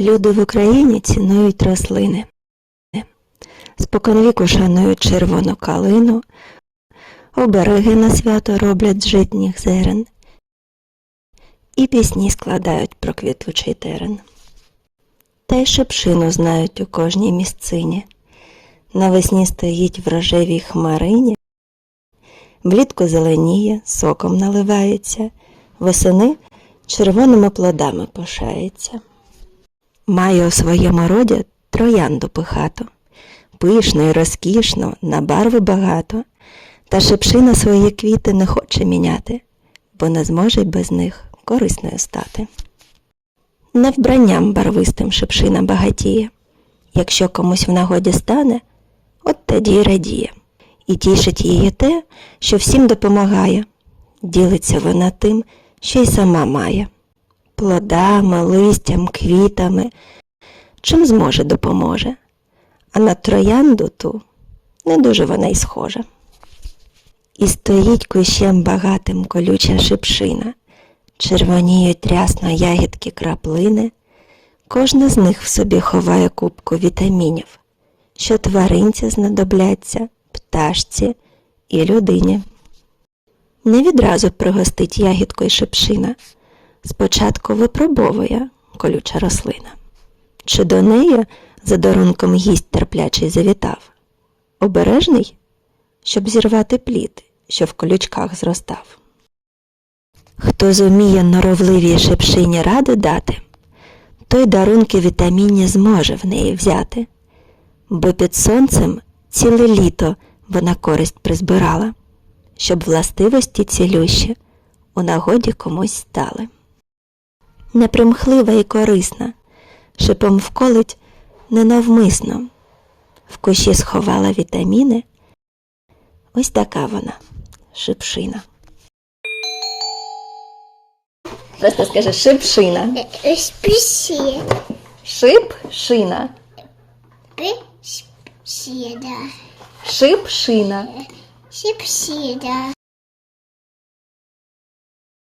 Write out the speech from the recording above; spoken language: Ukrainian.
Люди в Україні цінують рослини. Споконвіку шанують червону калину, обереги на свято роблять з житніх зерен і пісні складають про квітучий терен. Та й шепшину знають у кожній місцині. Навесні стоїть в рожевій хмарині, влітку зеленіє, соком наливається, восени червоними плодами пишається. Має у своєму роді троянду пихату, пишно і розкішно, на барви багато, та шепшина свої квіти не хоче міняти, бо не зможе й без них корисною стати. Не вбранням барвистим шепшина багатіє, якщо комусь в нагоді стане, от тоді й радіє, і тішить її те, що всім допомагає, ділиться вона тим, що й сама має плодами, листям, квітами, чим зможе допоможе. А на троянду ту не дуже вона й схожа. І стоїть кущем багатим колюча шипшина, червоніють рясно ягідки краплини, кожна з них в собі ховає кубку вітамінів, що тваринці знадобляться, пташці і людині. Не відразу пригостить ягідку й шипшина, спочатку випробовує колюча рослина. Чи до неї за дарунком гість терплячий завітав? Обережний, щоб зірвати плід, що в колючках зростав. Хто зуміє норовливій шипшині раду дати, той дарунки вітамінні зможе в неї взяти, бо під сонцем ціле літо вона користь призбирала, щоб властивості цілющі у нагоді комусь стали. Непримхлива і корисна, шипом вколить ненавмисно, в кущі сховала вітаміни. Ось така вона, шипшина. Просто скажи шипшина. Спасибо. Шипшина. Спасибо. Шипшина. Спасибо.